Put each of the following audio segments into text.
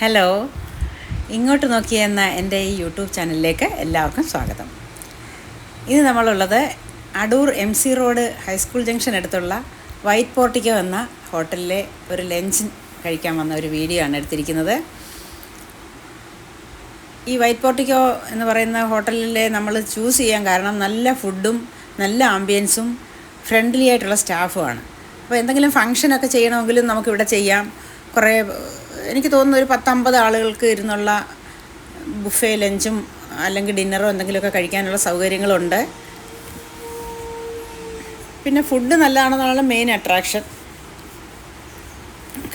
Hello ഇങ്ങോട്ട് നോക്കിയെന്ന എന്റെ ഈ യൂട്യൂബ് ചാനലിലേക്ക് എല്ലാവർക്കും സ്വാഗതം. ഇന്ന് നമ്മളുള്ളത് Adoor M C road high school junction അടുത്തുള്ള വൈറ്റ് പോർട്ടിക്കോ എന്ന ഹോട്ടലിലെ ഒരു ലഞ്ച് കഴിക്കാൻ വന്ന ഒരു വീഡിയോ ആണ് എടുത്തിരിക്കുന്നത്. ഈ വൈറ്റ് പോർട്ടിക്കോ എന്ന് പറയുന്ന ഹോട്ടലിലെ നമ്മൾ ചൂസ് ചെയ്യാൻ കാരണം നല്ല ഫുഡും നല്ല ആംബിയൻസും ഫ്രണ്ട്ലി ആയിട്ടുള്ള സ്റ്റാഫുമാണ് അപ്പോൾ എന്തെങ്കിലും ഫങ്ഷനൊക്കെ ചെയ്യണമെങ്കിലും നമുക്കിവിടെ ചെയ്യാം. കുറേ എനിക്ക് തോന്നുന്നു ഒരു പത്തമ്പത് ആളുകൾക്ക് ഇരുന്നുള്ള ബുഫേ ലഞ്ചും അല്ലെങ്കിൽ ഡിന്നറോ എന്തെങ്കിലുമൊക്കെ കഴിക്കാനുള്ള സൗകര്യങ്ങളുണ്ട്. പിന്നെ ഫുഡ് നല്ലതാണെന്നുള്ള മെയിൻ അട്രാക്ഷൻ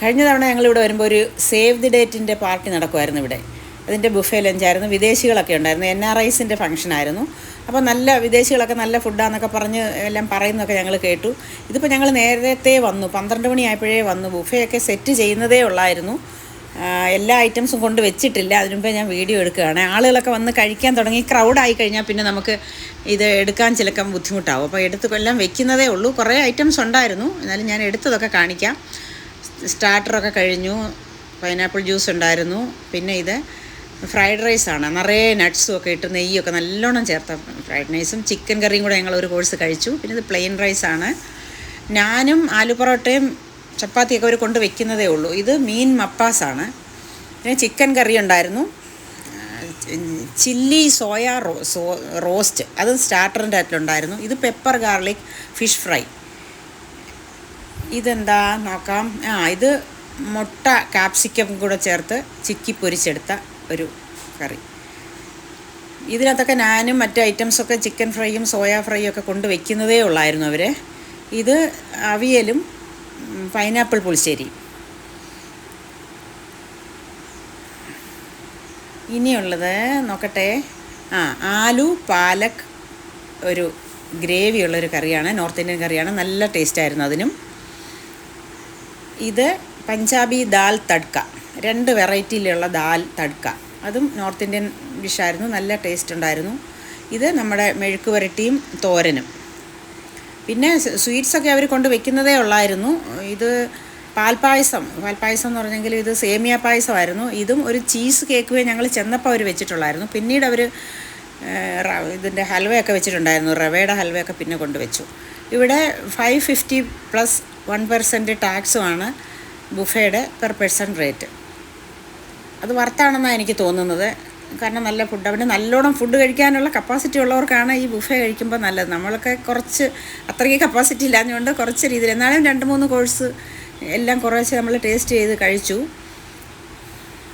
കഴിഞ്ഞ തവണ ഞങ്ങളിവിടെ വരുമ്പോൾ ഒരു സേവ് ദി ഡേറ്റിന്റെ പാർട്ടി നടക്കുമായിരുന്നു ഇവിടെ. അതിന്റെ ബുഫേ ലഞ്ചായിരുന്നു. വിദേശികളൊക്കെ ഉണ്ടായിരുന്നു. എൻ ആർ ഐസിന്റെ ഫംഗ്ഷനായിരുന്നു അപ്പോൾ നല്ല വിദേശികളൊക്കെ നല്ല ഫുഡാന്നൊക്കെ പറഞ്ഞ് എല്ലാം പറയുന്നതൊക്കെ ഞങ്ങൾ കേട്ടു. ഇതിപ്പോൾ ഞങ്ങൾ നേരത്തെ വന്നു. പന്ത്രണ്ട് മണിയായപ്പോഴേ വന്നു. ബുഫയൊക്കെ സെറ്റ് ചെയ്യുന്നതേ ഉള്ളായിരുന്നു. എല്ലാ ഐറ്റംസും കൊണ്ട് വെച്ചിട്ടില്ല. അതിനു മുമ്പേ ഞാൻ വീഡിയോ എടുക്കുകയാണ്. ആളുകളൊക്കെ വന്ന് കഴിക്കാൻ തുടങ്ങി. ക്രൗഡായി കഴിഞ്ഞാൽ പിന്നെ നമുക്ക് ഇത് എടുക്കാൻ ചിലക്കം ബുദ്ധിമുട്ടാവും. അപ്പോൾ എടുത്ത് എല്ലാം വെക്കുന്നതേ ഉള്ളൂ. കുറേ ഐറ്റംസ് ഉണ്ടായിരുന്നു. എന്നാലും ഞാൻ എടുത്തതൊക്കെ കാണിക്കാം. സ്റ്റാർട്ടറൊക്കെ കഴിഞ്ഞു. പൈനാപ്പിൾ ജ്യൂസ് ഉണ്ടായിരുന്നു. പിന്നെ ഇത് ഫ്രൈഡ് റൈസാണ്. നിറയെ നട്ട്സും ഒക്കെ ഇട്ട് നെയ്യൊക്കെ നല്ലോണം ചേർത്ത ഫ്രൈഡ് റൈസും ചിക്കൻ കറിയും കൂടെ ഞങ്ങൾ ഒരു കോഴ്സ് കഴിച്ചു. പിന്നെ ഇത് പ്ലെയിൻ റൈസാണ് ഞാനും ആലു പൊറോട്ടയും ചപ്പാത്തിയൊക്കെ അവർ കൊണ്ട് വെക്കുന്നതേ ഉള്ളൂ. ഇത് മീൻ മപ്പാസാണ് പിന്നെ ചിക്കൻ കറി ഉണ്ടായിരുന്നു. ചില്ലി സോയ റോ സോ റോസ്റ്റ്. അത് സ്റ്റാർട്ടറിന്റെ അതിലുണ്ടായിരുന്നു ഇത് പെപ്പർ ഗാർലിക് ഫിഷ് ഫ്രൈ. ഇതെന്താ നോക്കാം. ആ ഇത് മുട്ട കാപ്സിക്കം കൂടെ ചേർത്ത് ചിക്കി പൊരിച്ചെടുത്ത ഒരു കറി. ഇതിനകത്തൊക്കെ ഞാനും മറ്റ് ഐറ്റംസൊക്കെ ചിക്കൻ ഫ്രൈയും സോയ ഫ്രൈയും ഒക്കെ കൊണ്ട് വെക്കുന്നതേ ഉള്ളായിരുന്നു അവർ ഇത് അവിയലും പൈനാപ്പിൾ പുളിശ്ശേരി. ഇനിയുള്ളത് നോക്കട്ടെ. ആ ആലു പാലക് ഒരു ഗ്രേവി ഉള്ളൊരു കറിയാണ് നോർത്ത് ഇന്ത്യൻ കറിയാണ്. നല്ല ടേസ്റ്റായിരുന്നു അതിനും. ഇത് പഞ്ചാബി ദാൽ തടുക്ക രണ്ട് വെറൈറ്റിയിലുള്ള ദാൽ തടുക്ക അതും നോർത്ത് ഇന്ത്യൻ ഡിഷായിരുന്നു നല്ല ടേസ്റ്റ് ഉണ്ടായിരുന്നു. ഇത് നമ്മുടെ മെഴുക്ക് വരട്ടിയും തോരനും. പിന്നെ സ്വീറ്റ്സൊക്കെ അവർ കൊണ്ട് വെക്കുന്നതേ ഉള്ളായിരുന്നു. ഇത് പാൽപ്പായസം പാൽപ്പായസം എന്ന് പറഞ്ഞെങ്കിൽ ഇത് സേമിയ പായസമായിരുന്നു. ഇതും ഒരു ചീസ് കേക്ക് ഞങ്ങൾ ചെന്നപ്പോൾ അവർ വെച്ചിട്ടുള്ളായിരുന്നു. പിന്നീട് അവർ ഇതിന്റെ ഹൽവയൊക്കെ വെച്ചിട്ടുണ്ടായിരുന്നു. റവയുടെ ഹൽവയൊക്കെ പിന്നെ കൊണ്ടുവച്ചു ഇവിടെ five fifty plus one percent ടാക്സുമാണ് ബുഫയുടെ പെർ പേഴ്സൺ റേറ്റ്. അത് വർത്താണെന്നാണ് എനിക്ക് തോന്നുന്നത്. കാരണം നല്ല ഫുഡ് അവന് നല്ലോണം ഫുഡ് കഴിക്കാനുള്ള കപ്പാസിറ്റി ഉള്ളവർക്കാണ് ഈ ബുഫേ കഴിക്കുമ്പോൾ നല്ലത്. നമ്മളൊക്കെ കുറച്ച് അത്രയ്ക്ക് കപ്പാസിറ്റി ഇല്ലാഞ്ഞുകൊണ്ട് കുറച്ച് രീതിയിൽ. എന്നാലും രണ്ട് മൂന്ന് കോഴ്സ് എല്ലാം കുറേശ്ശെ നമ്മൾ ടേസ്റ്റ് ചെയ്ത് കഴിച്ചു.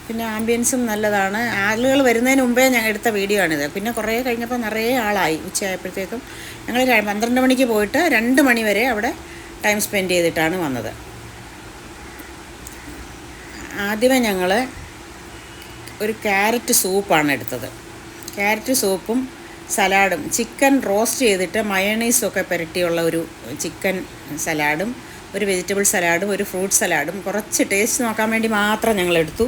പിന്നെ ആംബിയൻസും നല്ലതാണ്. ആളുകൾ വരുന്നതിന് മുമ്പേ ഞാൻ എടുത്ത വീഡിയോ ആണിത്. പിന്നെ കുറേ കഴിഞ്ഞപ്പോൾ നിറയെ ആളായി ഉച്ചയായപ്പോഴത്തേക്കും. ഞങ്ങൾ പന്ത്രണ്ട് മണിക്ക് പോയിട്ട് രണ്ട് മണി വരെ അവിടെ ടൈം സ്പെൻഡ് ചെയ്തിട്ടാണ് വന്നത്. ആദ്യമേ ഞങ്ങൾ ഒരു ക്യാരറ്റ് സൂപ്പാണ് എടുത്തത്. ക്യാരറ്റ് സൂപ്പും സലാഡും. ചിക്കൻ റോസ്റ്റ് ചെയ്തിട്ട് മയണൈസൊക്കെ പുരട്ടിയുള്ള ഒരു ചിക്കൻ സലാഡും ഒരു വെജിറ്റബിൾ സലാഡും ഒരു ഫ്രൂട്ട് സലാഡും കുറച്ച് ടേസ്റ്റ് നോക്കാൻ വേണ്ടി മാത്രം ഞങ്ങൾ എടുത്തു.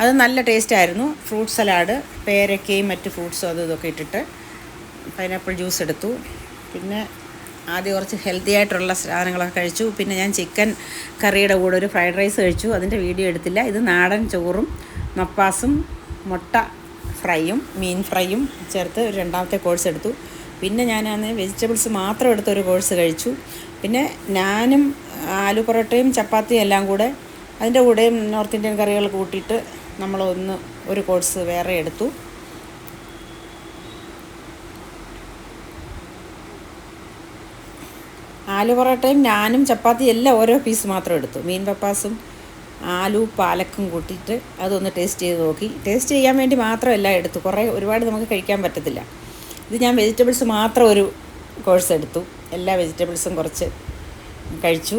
അത് നല്ല ടേസ്റ്റ് ആയിരുന്നു. ഫ്രൂട്ട് സലാഡ് പേരക്കയും മറ്റ് ഫ്രൂട്ട്സും അതും ഇതൊക്കെ ഇട്ടിട്ട് പൈനാപ്പിൾ ജ്യൂസ് എടുത്തു. പിന്നെ ആദ്യം കുറച്ച് ഹെൽത്തി ആയിട്ടുള്ള സാധനങ്ങളൊക്കെ കഴിച്ചു. പിന്നെ ഞാൻ ചിക്കൻ കറിയുടെ കൂടെ ഒരു ഫ്രൈഡ് റൈസ് കഴിച്ചു. അതിന്റെ വീഡിയോ എടുത്തില്ല. ഇത് നാടൻ ചോറും മപ്പാസും മുട്ട ഫ്രൈയും മീൻ ഫ്രൈയും ചേർത്ത് ഒരു രണ്ടാമത്തെ കോഴ്സ് എടുത്തു. പിന്നെ ഞാൻ അന്ന് വെജിറ്റബിൾസ് മാത്രം എടുത്ത ഒരു കോഴ്സ് കഴിച്ചു. പിന്നെ ഞാനും ആലു പൊറോട്ടയും ചപ്പാത്തിയും എല്ലാം കൂടെ അതിന്റെ കൂടെയും നോർത്ത് ഇന്ത്യൻ കറികൾ കൂട്ടിയിട്ട് നമ്മളൊന്ന് ഒരു കോഴ്സ് വേറെ എടുത്തു. ആലു പൊറോട്ടയും ഞാനും ചപ്പാത്തി എല്ലാം ഓരോ പീസ് മാത്രം എടുത്തു. മീൻ പപ്പാസും ആലു പാലക്കും കൂട്ടിയിട്ട് അതൊന്ന് ടേസ്റ്റ് ചെയ്ത് നോക്കി. ടേസ്റ്റ് ചെയ്യാൻ വേണ്ടി മാത്രമല്ല എടുത്തു. കുറേ ഒരുപാട് നമുക്ക് കഴിക്കാൻ പറ്റത്തില്ല. ഇത് ഞാൻ വെജിറ്റബിൾസ് മാത്രം ഒരു കോഴ്സ് എടുത്തു. എല്ലാ വെജിറ്റബിൾസും കുറച്ച് കഴിച്ചു.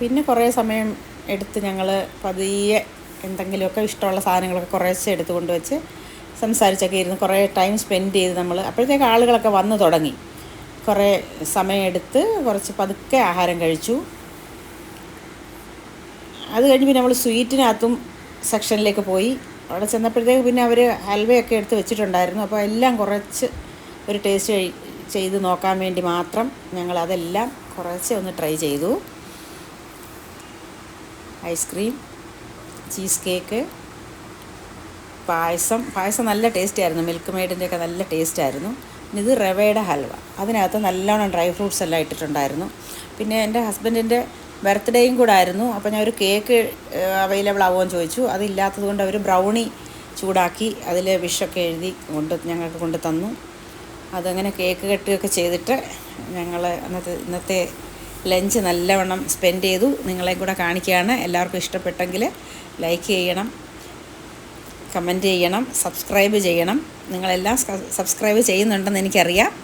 പിന്നെ കുറേ സമയം എടുത്ത് ഞങ്ങൾ പതിയെ എന്തെങ്കിലുമൊക്കെ ഇഷ്ടമുള്ള സാധനങ്ങളൊക്കെ കുറേശ്ശെ എടുത്തുകൊണ്ട് കൊണ്ടുവച്ച് സംസാരിച്ചൊക്കെ ഇരുന്ന് കുറേ ടൈം സ്പെൻഡ് ചെയ്ത് നമ്മൾ അപ്പോഴത്തേക്ക് ആളുകളൊക്കെ വന്നു തുടങ്ങി. കുറേ സമയമെടുത്ത് കുറച്ച് പതുക്കെ ആഹാരം കഴിച്ചു. അത് കഴിഞ്ഞ് പിന്നെ നമ്മൾ സ്വീറ്റിനകത്തും സെക്ഷനിലേക്ക് പോയി. അവിടെ ചെന്നപ്പോഴത്തേക്ക് പിന്നെ അവർ ഹൽവയൊക്കെ എടുത്ത് വെച്ചിട്ടുണ്ടായിരുന്നു. അപ്പോൾ എല്ലാം കുറച്ച് ഒരു ടേസ്റ്റ് ചെയ്ത് നോക്കാൻ വേണ്ടി മാത്രം ഞങ്ങൾ അതെല്ലാം കുറച്ച് ഒന്ന് ട്രൈ ചെയ്തു. ഐസ്ക്രീം ചീസ് കേക്ക് പായസം പായസം നല്ല ടേസ്റ്റ് ആയിരുന്നു. മിൽക്ക് മെയ്ഡിന്റെ ഒക്കെ നല്ല ടേസ്റ്റ് ആയിരുന്നു. പിന്നെ ഇത് റവയുടെ ഹൽവ. അതിനകത്ത് നല്ലോണം ഡ്രൈ ഫ്രൂട്ട്സ് എല്ലാം ഇട്ടിട്ടുണ്ടായിരുന്നു. പിന്നെ എന്റെ ഹസ്ബൻഡിന്റെ ബർത്ത്ഡേയും കൂടെ ആയിരുന്നു. അപ്പോൾ ഞാൻ ഒരു കേക്ക് അവൈലബിൾ ആവുമോ എന്ന് ചോദിച്ചു. അതില്ലാത്തത് കൊണ്ട് അവർ ബ്രൗണി ചൂടാക്കി അതിൽ വിഷൊക്കെ എഴുതി കൊണ്ട് ഞങ്ങൾക്ക് കൊണ്ട് തന്നു. അതങ്ങനെ കേക്ക് കെട്ടുകയൊക്കെ ചെയ്തിട്ട് ഞങ്ങൾ അന്നത്തെ ഇന്നത്തെ ലഞ്ച് നല്ലവണ്ണം സ്പെൻഡ് ചെയ്തു. നിങ്ങളെയും കൂടെ കാണിക്കുകയാണ്. എല്ലാവർക്കും ഇഷ്ടപ്പെട്ടെങ്കിൽ ലൈക്ക് ചെയ്യണം. കമന്റ് ചെയ്യണം സബ്സ്ക്രൈബ് ചെയ്യണം. നിങ്ങളെല്ലാം സബ്സ്ക്രൈബ് ചെയ്യുന്നുണ്ടെന്ന് എനിക്കറിയാം.